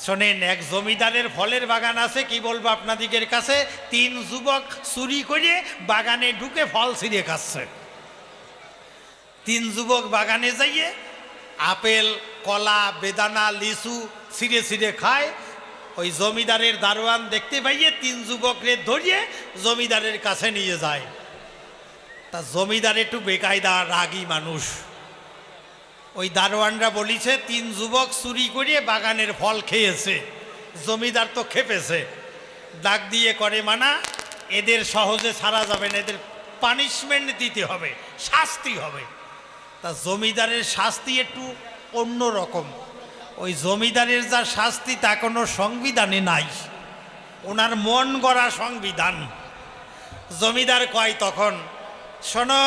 শোনেন, এক জমিদারের ফলের বাগান আছে, কি বলব আপনাদিকের কাছে? তিন যুবক চুরি করে বাগানে ঢুকে ফল ছিঁড়ে খাচ্ছে। তিন যুবক বাগানে যাইয়ে আপেল, কলা, বেদানা, লিচু ছিঁড়ে ছিঁড়ে খায়। ওই জমিদারের দারোয়ান দেখতে পাইয়ে তিন যুবকরে ধরিয়ে জমিদারের কাছে নিয়ে যায়। তা জমিদার একটু বেকায়দা, রাগী মানুষ। ওই দারোয়ানরা বলিছে, তিন যুবক চুরি করিয়ে বাগানের ফল খেয়েছে, জমিদার তো খেপেছে। দাগ দিয়ে করে মানা, এদের সহজে ছাড়া যাবে না, এদের পানিশমেন্ট দিতে হবে, শাস্তি হবে। তা জমিদারের শাস্তি একটু অন্য রকম। ওই জমিদারের যা শাস্তি, তা কোনো সংবিধানে নাই। ওনার মন গড়া সংবিধান। জমিদার কয় তখন, শোনো,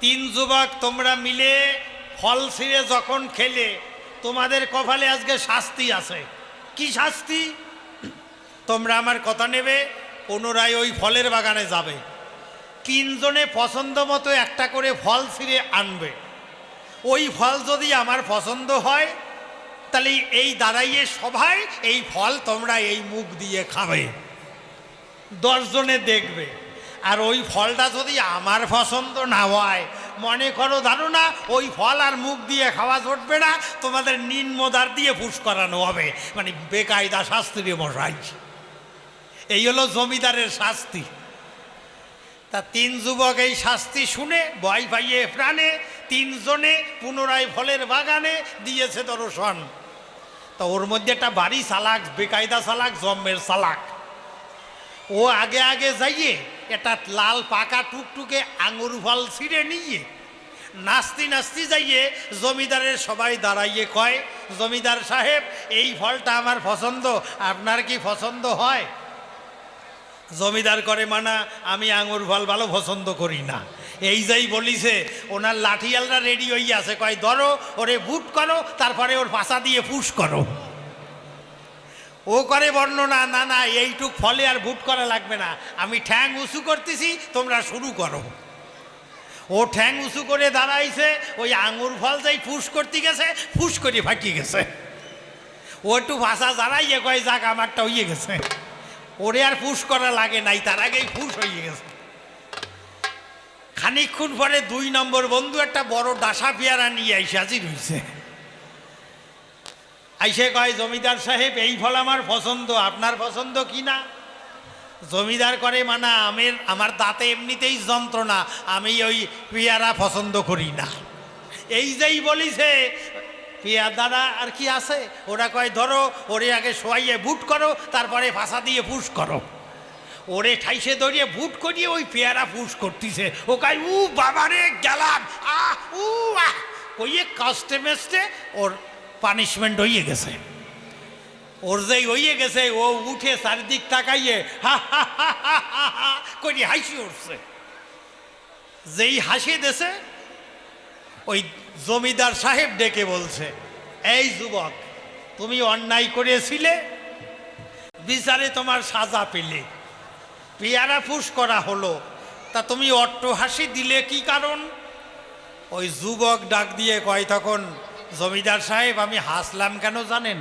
তিন যুবক তোমরা মিলে ফল ছিঁড়ে যখন খেলে, তোমাদের কপালে আজকে শাস্তি আছে। কি শাস্তি? তোমরা আমার কথা নেবে, পুনরায় ওই ফলের বাগানে যাবে। তিনজনে পছন্দ মতো একটা করে ফল ছিঁড়ে আনবে। ওই ফল যদি আমার পছন্দ হয়, তাহলে এই দাঁড়াইয়ে সবাই এই ফল তোমরা এই মুখ দিয়ে খাবে। দশজনে দেখবে। আর ওই ফলটা যদি আমার পছন্দ না হয় মনে করো ধারণা ওই ফল আর মুখ দিয়ে খাওয়া জটবে না, তোমাদের নিম্নদার দিয়ে ফুস করানো হবে। মানে বেকায়দা শাস্ত্রীয় মশাই। এই হলো জমিদারের শাস্তি। তা তিন যুবক এই শাস্তি শুনে ভয় পাইয়ে প্রাণে, তিনজনে পুনরায় ফলের বাগানে দিয়েছে দর্শন। তা ওর মধ্যে একটা বাড়ি চালাক, বেকায়দা চালাক, জম্মের চালাক। ও আগে আগে যাইয়ে এটা লাল পাকা টুকটুকে আঙুর ফল ছিঁড়ে নিয়ে নাস্তি নাস্তি যাইয়ে জমিদারের সবাই দাঁড়াইয়ে কয়, জমিদার সাহেব, এই ফলটা আমার পছন্দ, আপনার কি পছন্দ হয়? জমিদার করে, মানা, আমি আঙুর ফল ভালো পছন্দ করি না। এই যাই বলিছে, ওনার লাঠিয়ালরা রেডি হয়ে আছে কয়, ধরো, ওরে বুট করো, তারপরে ওর পাশা দিয়ে পুশ করো। ও করে বর্ণনা না না এইটুক ফলে আর বুট করা লাগবে না। আমি ঠ্যাং উঁচু করতেছি, তোমরা শুরু করো। ও ঠ্যাং উঁচু করে দাঁড়াইছে, ওই আঙুর ফল যাই ফুস করতে গেছে, ফুস করে ফাটিয়ে গেছে। ও একটু ভাষা দাঁড়াইয়ে কয় যাক, আমারটা হইয়ে গেছে। ওরে আর ফুস করা লাগে নাই, তার আগেই ফুস হয়ে গেছে। খানিকক্ষণ পরে দুই নম্বর বন্ধু একটা বড় ডাসা পেয়ারা নিয়ে আইসে হাজির হয়েছে আইসে কয়, জমিদার সাহেব, এই ফল আমার পছন্দ, আপনার পছন্দ কি না? জমিদার করে, মানা, আমের, আমার দাঁতে এমনিতেই যন্ত্রণা, আমি ওই পেয়ারা পছন্দ করি না। এই যেই বলিছে পেয়ার দাদা আর কি আছে? ওরা কয়, ধরো, ওরে আগে শোয়াইয়ে বুট করো, তারপরে ফাঁসা দিয়ে পুশ করো। ওরে ঠাইসে ধরিয়ে বুট করিয়ে ওই পেয়ারা পুশ করতিছে। ও কয়, উ বাবারে, গেলাম, আহ, উ, আহ। কইয়ে কষ্টে মেস্টে ওর পানিশমেন্ট হইয়ে গেছে। ওর যেই হইয়ে গেছে, ও উঠে চারিদিক তাকাইয়ে, হা হা হা করি হাসি উঠছে। যেই হাসি দেছে, ওই জমিদার সাহেব ডেকে বলছে, এই যুবক, তুমি অন্যায় করেছিলে, বিচারে তোমার সাজা পেলে, পেয়ারা ফুস করা হলো, তা তুমি অট্ট হাসি দিলে কি কারণ? ওই যুবক ডাক দিয়ে কয়, তখন জমিদার সাহেব, আমি হাসলাম কেন জানেন?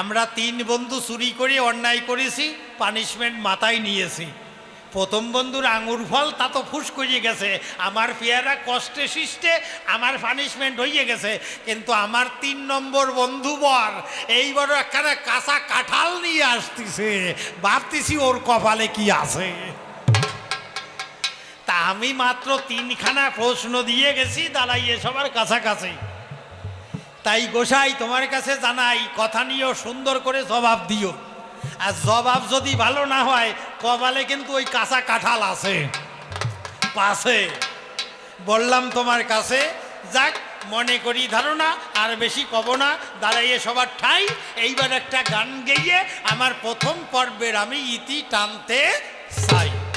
আমরা তিন বন্ধু চুরি করে অন্যায় করেছি, পানিশমেন্ট মাথায় নিয়েছি। প্রথম বন্ধুর আঙুর ফল তা তো ফুস করিয়ে গেছে। আমার পেয়ারা কষ্টে সৃষ্টে আমার পানিশমেন্ট হয়ে গেছে। কিন্তু আমার তিন নম্বর বন্ধু বর, এই বড় একখানা কাঁচা কাঁঠাল নিয়ে আসতেছে। ভাবতেছি ওর কপালে কি আছে? তা আমি মাত্র তিনখানা প্রশ্ন দিয়ে গেছি, দাঁড়াইয়ে সবার কাছাকাছি। তাই গোসাই তোমার কাছে জানাই, কথা নিয়েও সুন্দর করে জবাব দিও। আর জবাব যদি ভালো না হয় কবালে কিন্তু ওই কাঁচা কাঁঠাল আছে। পাশে। বললাম তোমার কাছে, যাক, মনে করি ধারণা, আর বেশি কব না, দাঁড়াইয়ে সবার ঠাই। এইবার একটা গান গেয়ে আমার প্রথম পর্বের আমি ইতি টানতে চাই।